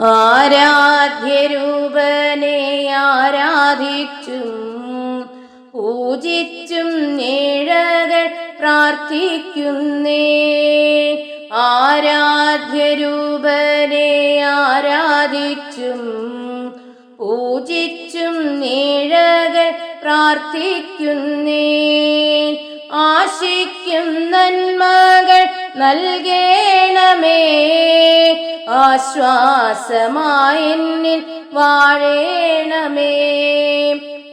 ആരാധ്യരൂപനെ ആരാധിച്ചും പൂജിച്ചും ഏഴകൾ പ്രാർത്ഥിക്കുന്നേ. ആരാധ്യരൂപനെ ആരാധിച്ചും പൂജിച്ചും ഏഴകൾ പ്രാർത്ഥിക്കുന്നേ. ആശിക്കും നന്മകൾ നൽകേണമേ. ആശ്വാസമായെന്നിൽ വാഴേണമേ.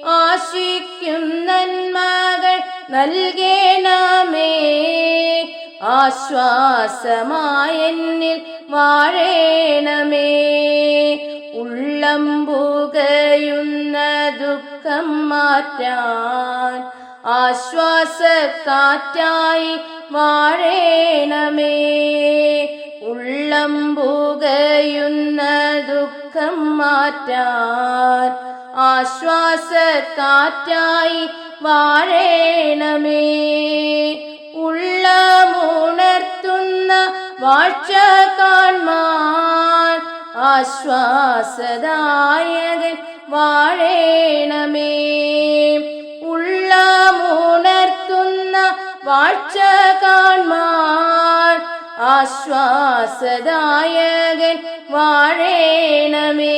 ആശിക്കും നന്മകൾ നൽകേണമേ. ആശ്വാസമായെന്നിൽ വാഴേണമേ. ഉള്ളം പുകയുന്ന ദുഃഖം മാറ്റാൻ ആശ്വാസക്കാറ്റായി വാഴേണമേ. ഉള്ളം പുകയുന്ന ദുഃഖം മാറ്റാൻ ആശ്വാസക്കാറ്റായി വാഴേണമേ. ഉള്ളമുണർത്തുന്ന വാഴ്ച കാൺമാൻ ആശ്വാസദായകൻ വാഴേണമേ. ഉള്ളമുണർത്തുന്ന വാഴ്ച കാൺമാൻ ആശ്വാസദായകൻ വാഴേണമേ.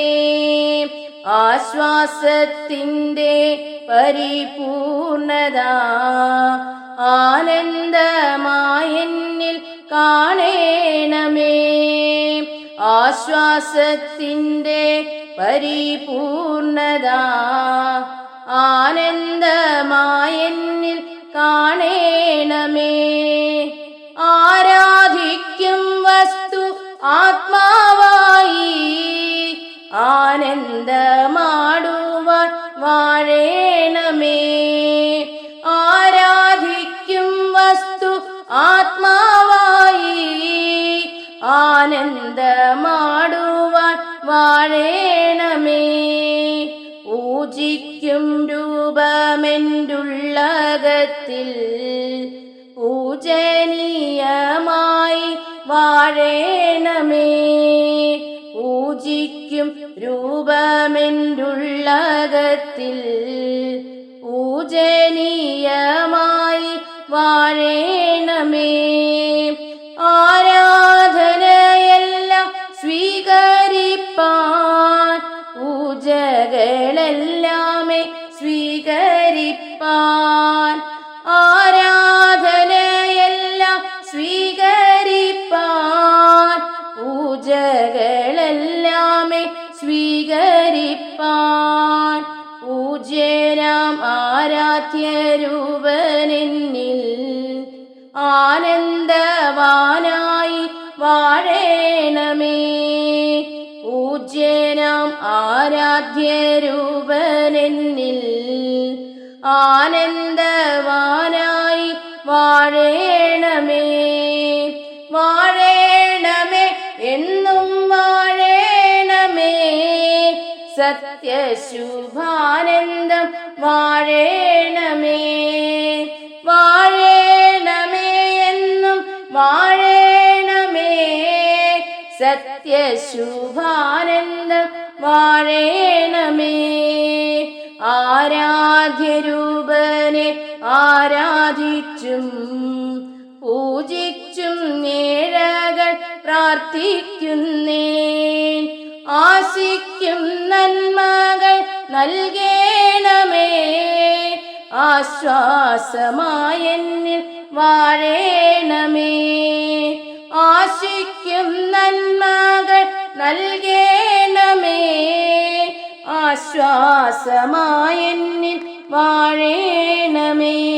ആശ്വാസത്തിന്റെ പരിപൂർണത ആനന്ദമായെന്നിൽ കാണേണമേ. ആശ്വാസത്തിന്റെ പരിപൂർണത ആനന്ദമായെന്നിൽ കാണേണമേ പൂജിക്കും രൂപമെന്റുള്ളകത്തിൽ പൂജനീയമായി വാഴേണമേ. പൂജിക്കും രൂപമെന്റുള്ളകത്തിൽ പൂജനീയമായി വാഴേണമേ ആരാധ്യരൂപനെന്നിൽ ആനന്ദവാനായി വാഴേണമേ. പൂജ്യനാം ആരാധ്യരൂപനെന്നിൽ ആനന്ദവാനായി വാഴേണമേ. സത്യശുഭാനന്ദം വാഴേണമേ വാഴേണമേ എന്നും വാഴേണമേ. സത്യശുഭാനന്ദം വാഴേണമേ. ആരാധ്യരൂപനെ ആരാധിച്ചും പൂജിച്ചും നേഴകൾ പ്രാർത്ഥിക്കുന്നേ. നൽകേണമേ. ആശ്വാസമായെന്നിൽ വാഴേണമേ. ആശിക്കും നന്മകൾ നൽകേണമേ. ആശ്വാസമായെന്നിൽ വാഴേണമേ.